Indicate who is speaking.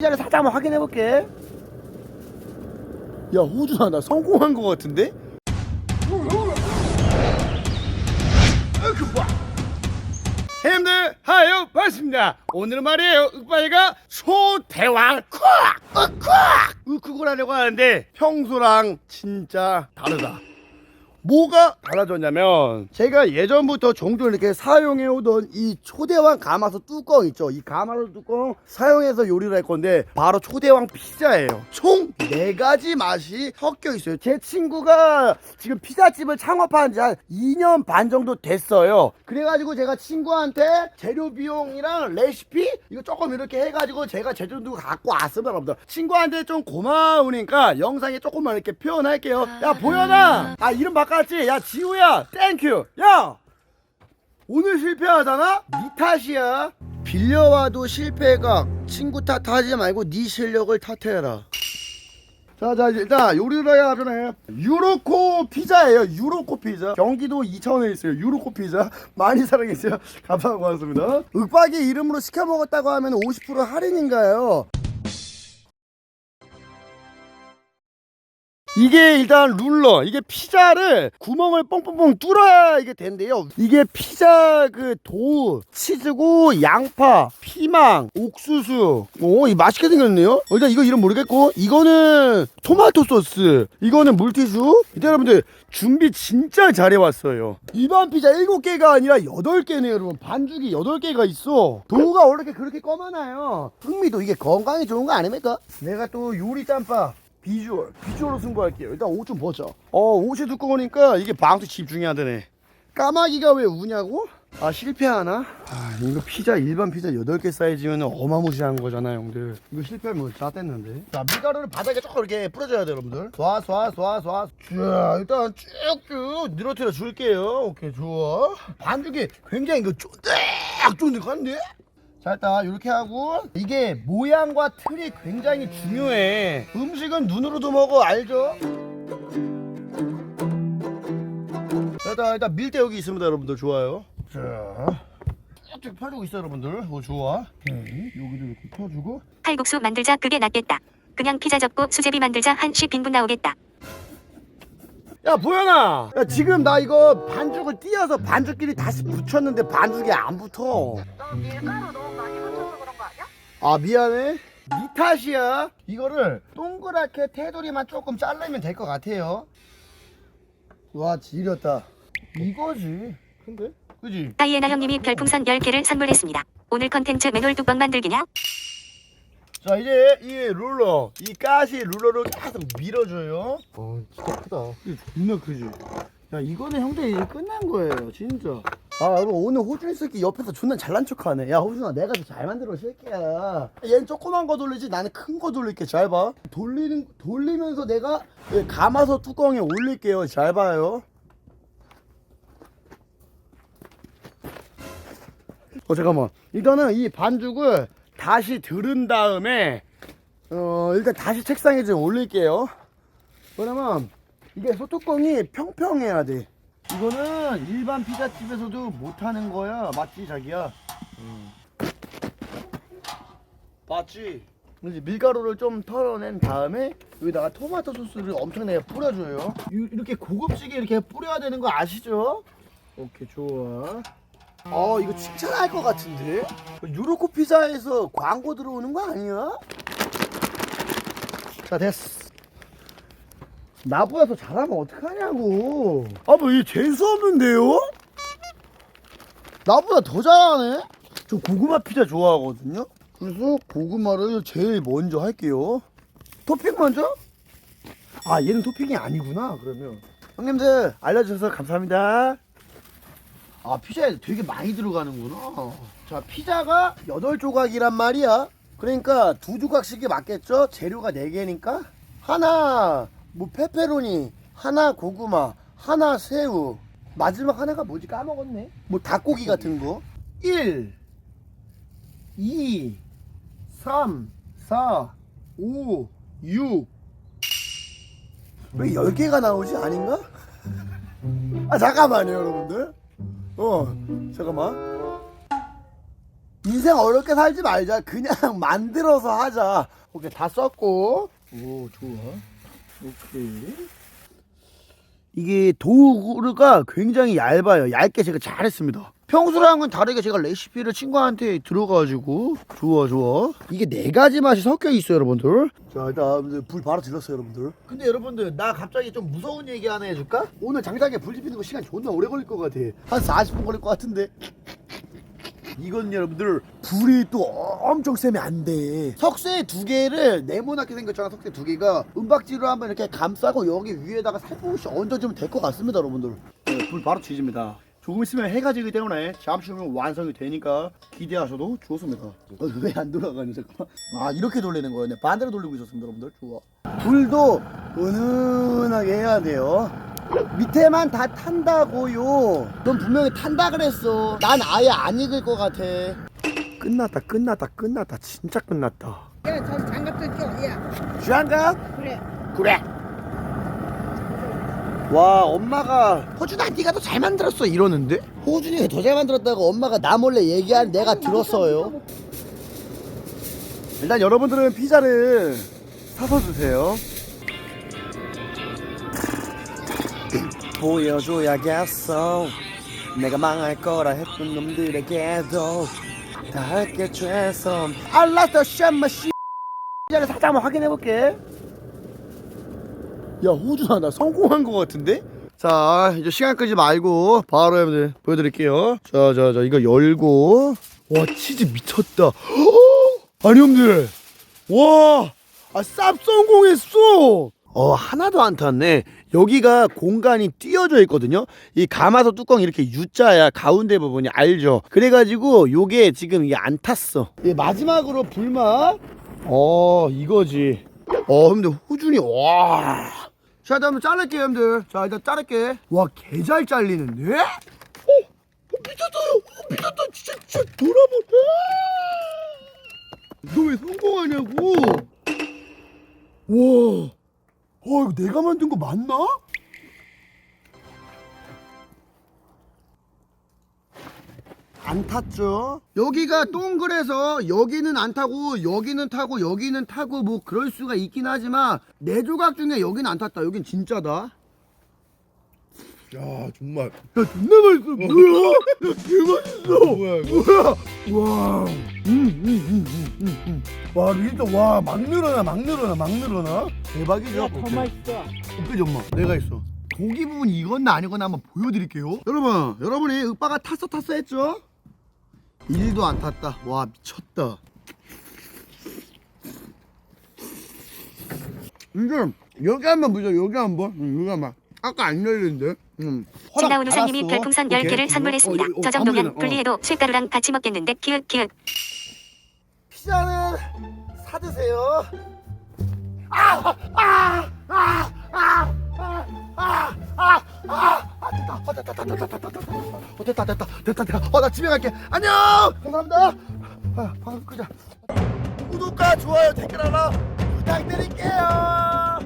Speaker 1: 피자를 살짝 한번 확인해 볼게. 야 호주야 나 성공한 거 같은데? 형님들 하요 반갑습니다 오늘은 말이에요 윽바이가 소대왕 콱! 콱! 으크고 하려고 하는데 평소랑 진짜 다르다 뭐가 달라졌냐면 제가 예전부터 종종 이렇게 사용해 오던 이 초대왕 가마솥 뚜껑 있죠? 이 가마솥 뚜껑 사용해서 요리를 할 건데 바로 초대왕 피자예요. 총네 가지 맛이 섞여 있어요. 제 친구가 지금 피자집을 창업한 지 한 2년 반 정도 됐어요. 그래가지고 제가 친구한테 재료 비용이랑 레시피 이거 조금 이렇게 해가지고 제가 제주도 갖고 왔습니다. 여러분들 친구한테 좀 고마우니까 영상에 조금만 이렇게 표현할게요. 야 보현아 아 이름 바 꿨지 야 지우야 땡큐 야 오늘 실패하잖아? 니 탓이야 빌려와도 실패가 친구 탓하지 말고 네 실력을 탓해라 자, 자, 이제 일단 요리를 해야 하잖아요. 유로코 피자예요. 유로코 피자. 경기도 이천에 있어요. 유로코 피자. 많이 사랑해주세요. 감사하고 왔습니다. 윽박이 이름으로 시켜 먹었다고 하면 50% 할인인가요? 이게 일단 룰러 이게 피자를 구멍을 뻥뻥뻥 뚫어야 이게 된대요. 이게 피자 그 도우 치즈고 양파 피망 옥수수. 오이 맛있게 생겼네요. 어, 일단 이거 이름 모르겠고 이거는 토마토 소스 이거는 물티슈. 이때 여러분들 준비 진짜 잘해왔어요. 일반 피자 7개가 아니라 8개네요 여러분. 반죽이 8개가 있어. 도우가 원래 그렇게 검하나요? 흥미도 이게 건강에 좋은 거 아닙니까? 내가 또 요리 짬밥 비주얼 비주얼로 승부할게요. 일단 옷좀 벗자 어 옷이 두꺼우니까 이게 방수 집중해야 되네. 까마귀가 왜 우냐고? 아 실패하나? 아 이거 피자 일반 피자 8개 사이즈면 어마무시한 거잖아요 형들. 이거 실패하면 다 뗐는데. 자 밀가루를 바닥에 조금 이렇게 뿌려줘야 돼요 여러분들. 쏴쏴쏴쏴자 일단 쭉쭉 늘어뜨려 줄게요. 오케이 좋아. 반죽이 굉장히 이거 쫀득쫀득한데? 자 일단 이렇게 하고 이게 모양과 틀이 굉장히 중요해 음식은 눈으로도 먹어 알죠? 자, 일단 일단 밀대 여기 있습니다 여러분들 좋아요 자 쭉쭉 펴주고 있어 여러분들 오 좋아 오케이. 여기도 이렇게 펴주고
Speaker 2: 칼국수 만들자 그게 낫겠다. 그냥 피자 접고 수제비 만들자 한 10인분 나오겠다.
Speaker 1: 야 보현아! 야 지금 나 이거 반죽을 띄어서 반죽끼리 다시 붙였는데 반죽이 안 붙어.
Speaker 3: 너 밀가루 너무 많이 붙여서 그런 거 아니야?
Speaker 1: 아 미안해. 니 탓이야. 이거를 동그랗게 테두리만 조금 자르면 될 것 같아요. 와 지렸다. 이거지. 근데? 그지?
Speaker 2: 하이에나 형님이 별풍선 10개를 선물했습니다. 오늘 컨텐츠 맨홀 뚜껑 만들기냐?
Speaker 1: 자 이제 이 룰러 이 가시 룰러를 계속 밀어줘요. 어 진짜 크다. 존나 크지? 야 이거는 형들 이제 끝난 거예요 진짜. 아 여러분 오늘 호준이 새끼 옆에서 존나 잘난 척하네. 야 호준아 내가 더 잘 만들어 새끼야. 얘는 조그만 거 돌리지 나는 큰 거 돌릴게. 잘봐. 돌리는 돌리면서 내가 예, 감아서 뚜껑에 올릴게요. 잘 봐요. 어 잠깐만. 일단은 이 반죽을 다시 들은 다음에 어 일단 다시 책상에 좀 올릴게요. 왜냐면 이게 소뚜껑이 평평해야 돼. 이거는 일반 피자집에서도 못하는 거야. 맞지 자기야? 음. 맞지. 이제 밀가루를 좀 털어낸 다음에 여기다가 토마토 소스를 엄청나게 뿌려줘요. 이- 이렇게 고급지게 이렇게 뿌려야 되는 거 아시죠? 오케이 좋아 어 이거 칭찬할 것 같은데? 유로코 피자에서 광고 들어오는 거 아니야? 자 됐어. 나보다 더 잘하면 어떡하냐고. 아뭐이 재수 없는데요? 나보다 더 잘하네? 저 고구마 피자 좋아하거든요. 그래서 고구마를 제일 먼저 할게요. 토핑 먼저? 아 얘는 토핑이 아니구나 그러면. 형님들 알려주셔서 감사합니다 아 피자에 되게 많이 들어가는구나. 자 피자가 8조각이란 말이야. 그러니까 두 조각씩이 맞겠죠? 재료가 4개니까? 하나 뭐 페페로니 하나 고구마 하나 새우. 마지막 하나가 뭐지? 까먹었네. 뭐 닭고기 같은 거. 1 2 3 4 5 6 왜 10개가 나오지? 아닌가? 아 잠깐만요 여러분들 어 잠깐만 인생 어렵게 살지 말자. 그냥 만들어서 하자. 오케이 다 썼고. 오 좋아. 오케이. 이게 도구가 굉장히 얇아요. 얇게 제가 잘했습니다. 평소랑은 다르게 제가 레시피를 친구한테 들어가지고 좋아 좋아 이게 네 가지 맛이 섞여 있어요 여러분들 자 일단 불 바로 질렀어요 여러분들 근데 여러분들 나 갑자기 좀 무서운 얘기 하나 해줄까? 오늘 장작에 불 지피는 거 시간 존나 오래 걸릴 것 같아 한 40분 걸릴 것 같은데 이건 여러분들 불이 또 엄청 세면 안 돼. 석쇠 두 개를 네모나게 생겼잖아. 석쇠 두 개가 은박지로 한번 이렇게 감싸고 여기 위에다가 살포시 얹어주면 될 것 같습니다, 여러분들. 네, 불 바로 지집니다. 조금 있으면 해가 지기 때문에 잠시 후면 완성이 되니까 기대하셔도 좋습니다. 어, 왜안 돌아가냐 잠깐만. 아 이렇게 돌리는 거였네. 반대로 돌리고 있었습니다, 여러분들. 좋아. 불도 은은하게 해야 돼요. 밑에만 다 탄다고요. 넌 분명히 탄다 그랬어. 난 아예 안 익을 것 같아. 끝났다, 끝났다, 끝났다. 진짜 끝났다.
Speaker 4: 야, 저 장갑 좀 껴. 야,
Speaker 1: 주한가?
Speaker 4: 그래.
Speaker 1: 그래. 와, 엄마가 호준아 네가 더 잘 만들었어 이러는데? 호준이가 더 잘 만들었다고 엄마가 나 몰래 얘기한 내가 들었어요. 일단 여러분들은 피자를 사서 드세요. 보여줘야겠어. 내가 망할 거라 했던 놈들에게도 다 할게 최선. 알라스터 샴마 씨. 피자를 살짝 한번 확인해 볼게. 야 호준아 나 성공한 것 같은데? 자 이제 시간 끄지 말고 바로 여러분들 보여드릴게요. 자자자 이거 열고. 와 치즈 미쳤다. 아니 형들. 와쌉 성공했어. 어 하나도 안 탔네. 여기가 공간이 띄어져 있거든요. 이 가마솥 뚜껑 이렇게 U자야 가운데 부분이 알죠? 그래가지고 요게 지금 이게 안 탔어. 예, 마지막으로 불맛. 어 이거지. 어 형들 호준이 와 자, 일단 자를게요, 형들. 자, 일단 자를게. 와, 개 잘 잘리는데? 어, 어, 미쳤다. 어, 미쳤다. 진짜, 진짜 돌아보네. 너왜 성공하냐고? 와, 어, 이거 내가 만든 거 맞나? 안 탔죠? 여기가 동그래서 여기는 안 타고 여기는 타고 여기는 타고 뭐 그럴 수가 있긴 하지만 네 조각 중에 여기는 안 탔다. 여긴 진짜다.
Speaker 5: 야 정말
Speaker 1: 야 존나 맛있어. 뭐야? 야, 개 맛있어.
Speaker 5: 뭐야 이거
Speaker 1: 와. 음, 음, 음, 음, 음, 음. 와, 진짜 와, 막 늘어나, 막 늘어나, 막 늘어나. 대박이죠?
Speaker 4: 야, 더 맛있어.
Speaker 1: 그지 엄마 내가 있어 고기 부분 이건나 아니거나 한번 보여드릴게요 여러분 여러분이 윽바가 탔어 탔어 했죠? 1도 안 탔다 와 미쳤다 이제 여기 한번 보자 여기 한번 응, 여기 한번 아까 안 열리는데 응. 허락
Speaker 2: 지나온 우상님이
Speaker 1: 받았어.
Speaker 2: 별풍선
Speaker 1: 오케이.
Speaker 2: 10개를 선물했습니다.
Speaker 1: 어, 어, 어,
Speaker 2: 저 정도면
Speaker 1: 아무데나, 어.
Speaker 2: 분리해도 쇳가루랑 같이 먹겠는데 키읔 키읔.
Speaker 1: 피자는 사드세요. 아, 아, 아, 아, 아, 아, 아, 아, 아, 됐다. 어, 됐다, 됐다, 됐다, 됐다, 됐다. 어, 됐다, 됐다, 됐다, 됐다. 어, 나 집에 갈게. 안녕. 감사합니다. 아, 방금 끄자. 구독과 좋아요, 댓글 하나 부탁드릴게요.